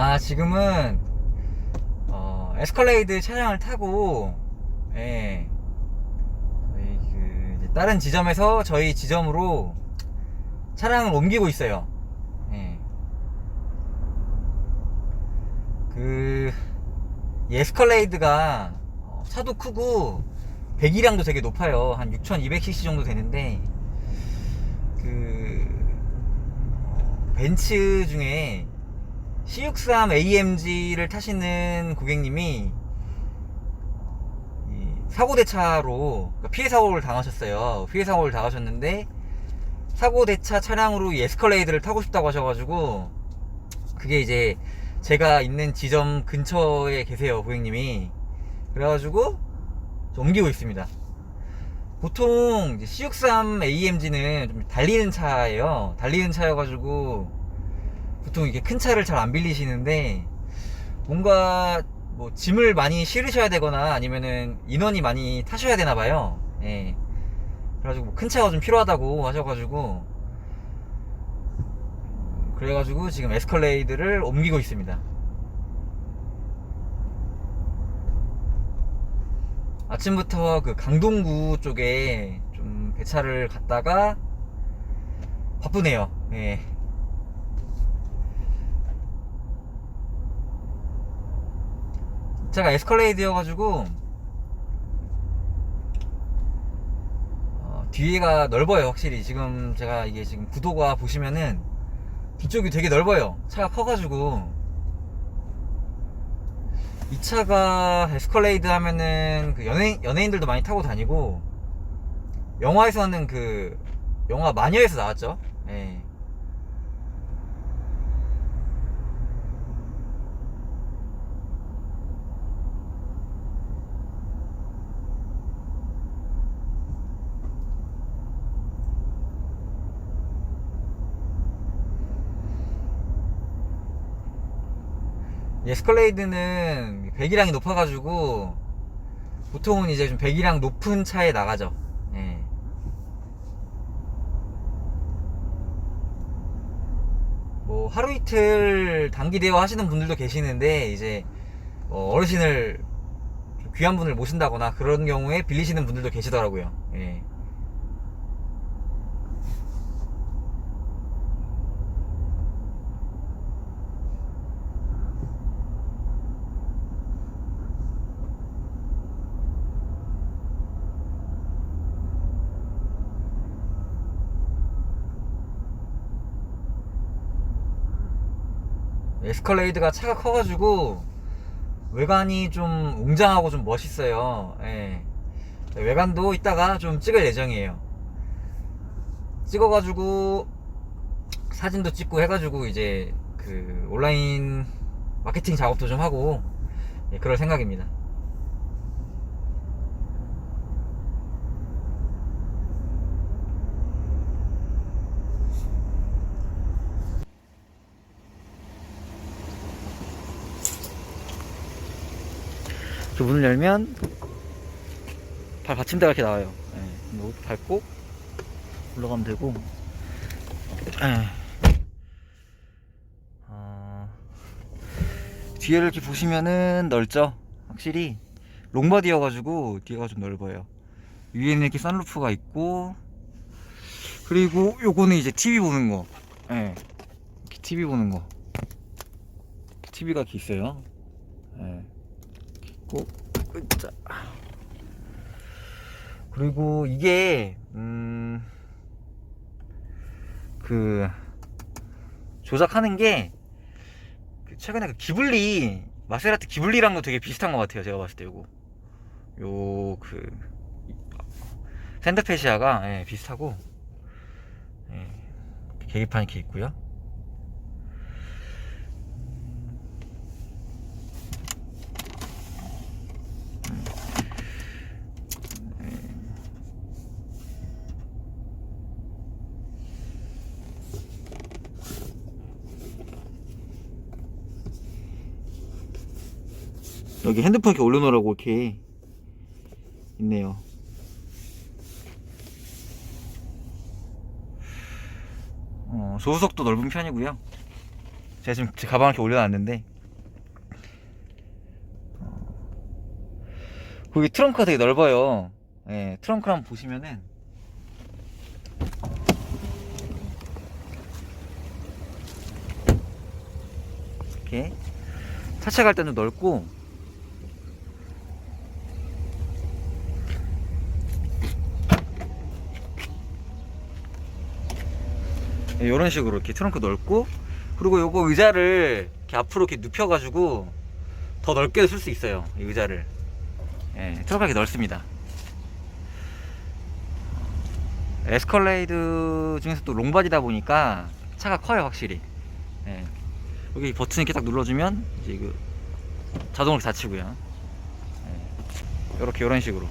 아 지금은 어, 에스컬레이드 차량을 타고 예, 저희 그 다른 지점에서 저희 지점으로 차량을 옮기고 있어요. 예. 그이 에스컬레이드가 어, 차도 크고 배기량도 되게 높아요. 한 6,200cc 정도 되는데 그 어, 벤츠 중에 C63 AMG를 타시는 고객님이 이 사고 대차로 그러니까 피해 사고를 당하셨어요. 피해 사고를 당하셨는데 사고 대차 차량으로 이 에스컬레이드를 타고 싶다고 하셔가지고 그게 이제 제가 있는 지점 근처에 계세요 고객님이 그래가지고 좀 옮기고 있습니다. 보통 이제 C63 AMG는 좀 달리는 차예요. 달리는 차여가지고 보통 이게 큰 차를 잘 안 빌리시는데 뭔가 뭐 짐을 많이 실으셔야 되거나 아니면은 인원이 많이 타셔야 되나 봐요. 예. 그래가지고 뭐 큰 차가 좀 필요하다고 하셔가지고 그래가지고 지금 에스컬레이드를 옮기고 있습니다. 아침부터 그 강동구 쪽에 좀 배차를 갔다가 바쁘네요. 예. 제가 에스컬레이드여가지고 어, 뒤에가 넓어요 확실히. 지금 제가 이게 지금 구도가 보시면은 뒤쪽이 되게 넓어요. 차가 커가지고. 이 차가 에스컬레이드 하면은 그 연예인, 연예인들도 많이 타고 다니고 영화에서는 그 영화 마녀에서 나왔죠? 예. 에스컬레이드는 배기량이 높아가지고 보통은 이제 좀 배기량 높은 차에 나가죠. 예. 뭐 하루 이틀 단기 대여 하시는 분들도 계시는데 이제 뭐 어르신을 좀 귀한 분을 모신다거나 그런 경우에 빌리시는 분들도 계시더라고요. 예. 에스컬레이드가 차가 커가지고 외관이 좀 웅장하고 좀 멋있어요. 예. 외관도 이따가 좀 찍을 예정이에요. 찍어가지고 사진도 찍고 해가지고 이제 그 온라인 마케팅 작업도 좀 하고 예, 그럴 생각입니다. 저 문을 열면 발 받침대가 이렇게 나와요. 예, 뭐 밟고 올라가면 되고. 예. 어, 뒤에를 이렇게 보시면은 넓죠. 확실히 롱바디여가지고 뒤에가 좀 넓어요. 위에는 이렇게 선루프가 있고 그리고 요거는 이제 TV 보는 거. 예. 이렇게 TV 보는 거. TV가 이렇게 있어요. 예. 있고. 그리고 이게 음, 그 조작하는 게그 최근에 그 기블리 마세라티 기블리랑 도 되게 비슷한 것 같아요 제가 봤을 때 요거 요 그 샌드페시아가 예, 비슷하고 예, 계기판이 이렇게 있고요 여기 핸드폰 이렇게 올려놓으라고 이렇게 있네요. 어, 조수석도 넓은 편이고요. 제가 지금 제 가방 이렇게 올려놨는데 거기 트렁크가 되게 넓어요. 예, 트렁크를 한번 보시면은 이렇게 차체 갈 때도 넓고 이런 예, 식으로 이렇게 트렁크 넓고 그리고 요거 의자를 이렇게 앞으로 이렇게 눕혀가지고 더 넓게 쓸 수 있어요 이 의자를. 예, 트렁크가 넓습니다. 에스컬레이드 중에서 또 롱바디다 보니까 차가 커요 확실히. 예. 여기 버튼 이렇게 딱 눌러주면 이제 그 자동으로 닫히고요. 예. 이렇게 이런 식으로